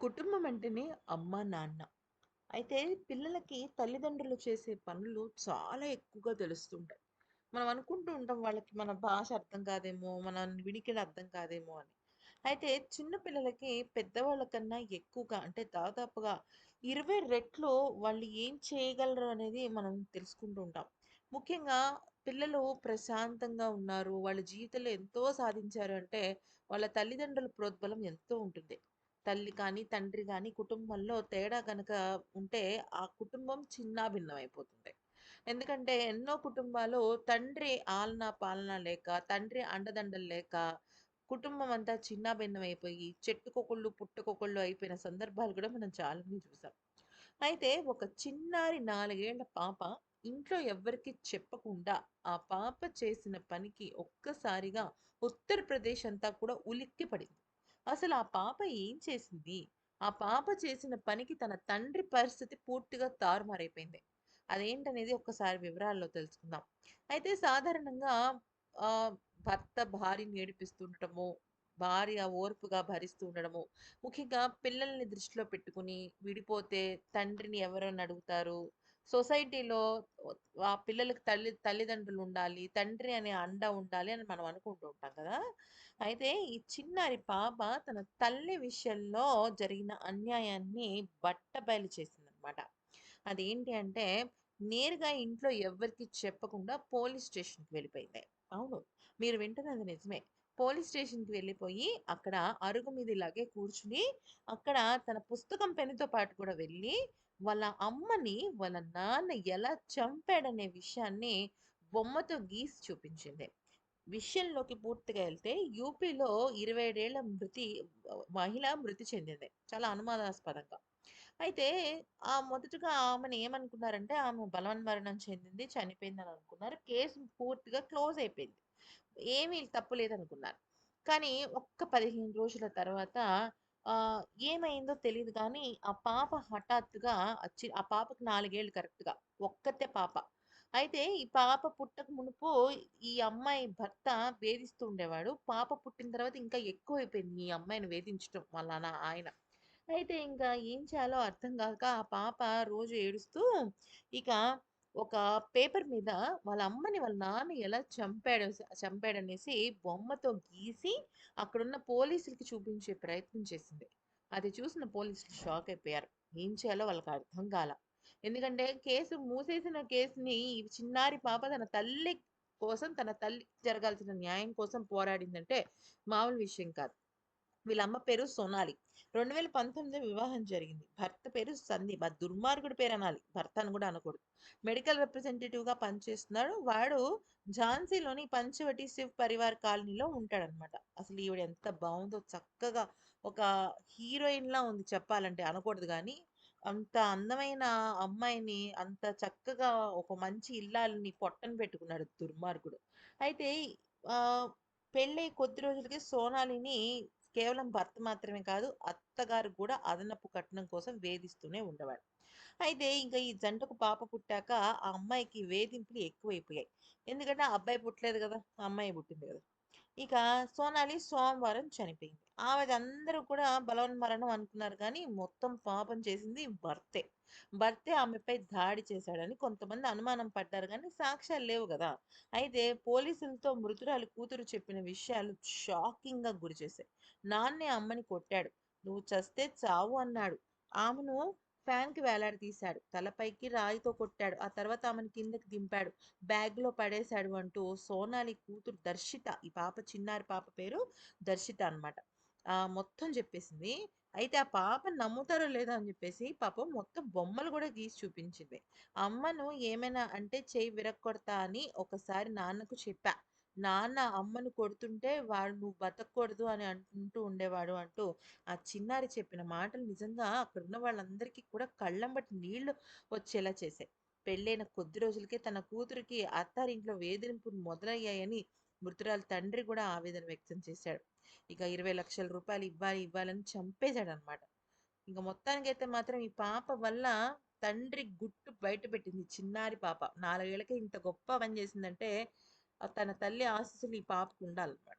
కుటుంబం అంటేనే అమ్మ, నాన్న. అయితే పిల్లలకి తల్లిదండ్రులు చేసే పనులు చాలా ఎక్కువగా తెలుస్తుంటాయి. మనం అనుకుంటూ ఉంటాం వాళ్ళకి మన భాష అర్థం కాదేమో, మన వినికిడి అర్థం కాదేమో అని. అయితే చిన్న పిల్లలకి పెద్దవాళ్ళ కన్నా ఎక్కువగా అంటే దాదాపుగా 20 రెట్లు వాళ్ళు ఏం చేయగలరు అనేది మనం తెలుసుకుంటూ ఉంటాం. ముఖ్యంగా పిల్లలు ప్రశాంతంగా ఉన్నారు, వాళ్ళ జీవితంలో ఎంతో సాధించారు అంటే వాళ్ళ తల్లిదండ్రుల ప్రోద్బలం ఎంతో ఉంటుంది. తల్లి కానీ, తండ్రి కానీ కుటుంబంలో తేడా కనుక ఉంటే ఆ కుటుంబం చిన్నాభిన్నమైపోతుంది. ఎందుకంటే ఎన్నో కుటుంబాలు తండ్రి ఆలనా పాలన లేక, తండ్రి అండదండలు లేక కుటుంబం అంతా చిన్నాభిన్నమైపోయి చెట్టుకొకళ్ళు, పుట్టకొకళ్ళు అయిపోయిన సందర్భాలు కూడా మనం చాలానే చూసాం. అయితే ఒక చిన్నారి నాలుగేళ్ళ పాప ఇంట్లో ఎవ్వరికీ చెప్పకుండా ఆ పాప చేసిన పనికి ఒక్కసారిగా ఉత్తరప్రదేశ్ అంతా కూడా ఉలిక్కి పడింది అసలు ఆ పాప ఏం చేసింది? ఆ పాప చేసిన పనికి తన తండ్రి పరిస్థితి పూర్తిగా తారుమారైపోయింది. అదేంటనేది ఒక్కసారి వివరాల్లో తెలుసుకుందాం. అయితే సాధారణంగా భర్త భార్యని ఏడిపిస్తుండటము భార్య ఓర్పుగా భరిస్తూ ఉండడము, ముఖ్యంగా పిల్లల్ని దృష్టిలో పెట్టుకుని విడిపోతే తండ్రిని ఎవరని అడుగుతారు? సొసైటీలో ఆ పిల్లలకు తల్లి తల్లిదండ్రులు ఉండాలి, తండ్రి అనే అండ ఉండాలి అని మనం అనుకుంటూ ఉంటాం కదా! అయితే ఈ చిన్నారి పాప తన తల్లి విషయంలో జరిగిన అన్యాయాన్ని బట్టబయలు చేసిందనమాట. అదేంటి అంటే నేరుగా ఇంట్లో ఎవరికి చెప్పకుండా పోలీస్ స్టేషన్‌కి వెళ్ళిపోయింది. అవును. మీరు వింటున్నది నిజమే. పోలీస్ స్టేషన్‌కి వెళ్ళిపోయి అక్కడ అరుగు మీద ఇలాగే కూర్చుని అక్కడ తన పుస్తకం పెన్నుతో పాటు కూడా వెళ్ళి వాళ్ళ అమ్మని వాళ్ళ నాన్న ఎలా చంపాడనే విషయాన్ని బొమ్మతో గీసి చూపించింది. విషయంలోకి పూర్తిగా వెళ్తే యూపీలో 27 ఏళ్ళ మృతి మహిళ మృతి చెందింది. చాలా అనుమానాస్పదంగా. అయితే ఆ మొదటగా ఆమెను ఏమనుకున్నారంటే ఆమె బలవన్మరణం చెందింది, చనిపోయిందని అనుకున్నారు. కేసు పూర్తిగా క్లోజ్ అయిపోయింది. ఏమీ తప్పు లేదనుకున్నారు. కానీ ఒక్క 15 రోజుల తర్వాత ఏమైందో తెలియదు కానీ ఆ పాప హఠాత్తుగా వచ్చి ఆ పాపకు నాలుగేళ్ళు కరెక్ట్‌గా. ఒక్కతే పాప. అయితే ఈ పాప పుట్టక మునుపు ఈ అమ్మాయి భర్త వేధిస్తూ ఉండేవాడు. పాప పుట్టిన తర్వాత ఇంకా ఎక్కువైపోయింది ఈ అమ్మాయిని వేధించటం వాళ్ళ నా ఆయన. అయితే ఇంకా ఏం చేయాలో అర్థం కాక ఆ పాప రోజు ఏడుస్తూ ఇక ఒక పేపర్ మీద వాళ్ళ అమ్మని వాళ్ళ నాన్న ఎలా చంపాడో చంపాడనేసి బొమ్మతో గీసి అక్కడున్న పోలీసులకి చూపించే ప్రయత్నం చేసింది. అది చూసిన పోలీసులు షాక్ అయిపోయారు. ఏం చేయాలో వాళ్ళకి అర్థం కాల. ఎందుకంటే కేసు మూసేసిన కేసుని చిన్నారి పాప తన తల్లి కోసం తన తల్లి జరగాల్సిన న్యాయం కోసం పోరాడిందంటే మామూలు విషయం కాదు. వీళ్ళ అమ్మ పేరు సోనాలి. 2019 వివాహం జరిగింది. భర్త పేరు సందీప్. ఆ దుర్మార్గుడి పేరు అనాలి. భర్త అని కూడా అనకూడదు. మెడికల్ రిప్రజెంటేటివ్‌గా పనిచేస్తున్నాడు. వాడు ఝాన్సీలోని పంచవటి శివ్ పరివార్ కాలనీలో ఉంటాడనమాట. అసలు ఈవిడ ఎంత బాగుందో చక్కగా ఒక హీరోయిన్‌లా ఉంది చెప్పాలంటే అనకూడదు కానీ అంత అందమైన అమ్మాయిని అంత చక్కగా ఒక మంచి ఇల్లాలని పొట్టను పెట్టుకున్నాడు దుర్మార్గుడు. అయితే పెళ్ళై కొద్ది రోజులకి సోనాలిని కేవలం భర్త మాత్రమే కాదు, అత్తగారు కూడా అదనపు కట్నం కోసం వేధిస్తూనే ఉండేవాడు. అయితే ఇంకా ఈ జంటకు పాప పుట్టాక ఆ అమ్మాయికి వేధింపులు ఎక్కువైపోయాయి. ఎందుకంటే ఆ అబ్బాయి పుట్టలేదు కదా ఆ అమ్మాయి పుట్టింది కదా ఇక సోనాలి సోమవారం చనిపోయింది. ఆమెదందరూ కూడా బలవన్మరణం అనుకున్నారు కానీ మొత్తం పాపం చేసింది భర్తే. భర్తే ఆమెపై దాడి చేశాడని కొంతమంది అనుమానం పడ్డారు కానీ సాక్ష్యాలు లేవు కదా అయితే పోలీసులతో మృతురాలు కూతురు చెప్పిన విషయాలు షాకింగ్‌గా గురిచేశాయి. నాన్నే అమ్మని కొట్టాడు. "నువ్వు చస్తే చావు" అన్నాడు. ఆమెను ఫ్యాన్‌కి వేలాడదీశాడు. తలపైకి రాయితో కొట్టాడు. ఆ తర్వాత ఆమెను కిందకి దింపాడు. బ్యాగ్‌లో పడేశాడు అంటూ సోనాలి కూతురు దర్శిత ఈ పాప చిన్నారి పాప పేరు దర్శిత అనమాట. మొత్తం చెప్పేసింది. అయితే ఆ పాప నమ్ముతారో లేదో అని చెప్పేసి పాపం మొత్తం బొమ్మలు కూడా గీసి చూపించింది. అమ్మను ఏమైనా అంటే చేయి విరక్కొడతా అని ఒకసారి నాన్నకు చెప్పా. నాన్న అమ్మను కొడుతుంటే వాడు "నువ్వు బతకూడదు" అని అంటూ ఉండేవాడు అంటూ ఆ చిన్నారి చెప్పిన మాటలు నిజంగా అక్కడున్న వాళ్ళందరికీ కూడా కళ్ళెంబట నీళ్ళు వచ్చేలా చేశాయి. పెళ్ళైన కొద్ది రోజులకే తన కూతురికి అత్తారింట్లో వేధింపులు మొదలయ్యాయని మృతురాలి తండ్రి కూడా ఆవేదన వ్యక్తం చేశాడు. ఇక ఇరవై లక్షల రూపాయలు ఇవ్వాలి, ఇవ్వాలని చంపేశాడనమాట. ఇంకా మొత్తానికైతే మాత్రం ఈ పాప వల్ల తండ్రి గుట్టు బయట పెట్టింది చిన్నారి పాప. 4 ఇంత గొప్ప పని చేసిందంటే తన తల్లి ఆశీస్సులు ఈ పాపకు ఉండాలన్నమాట.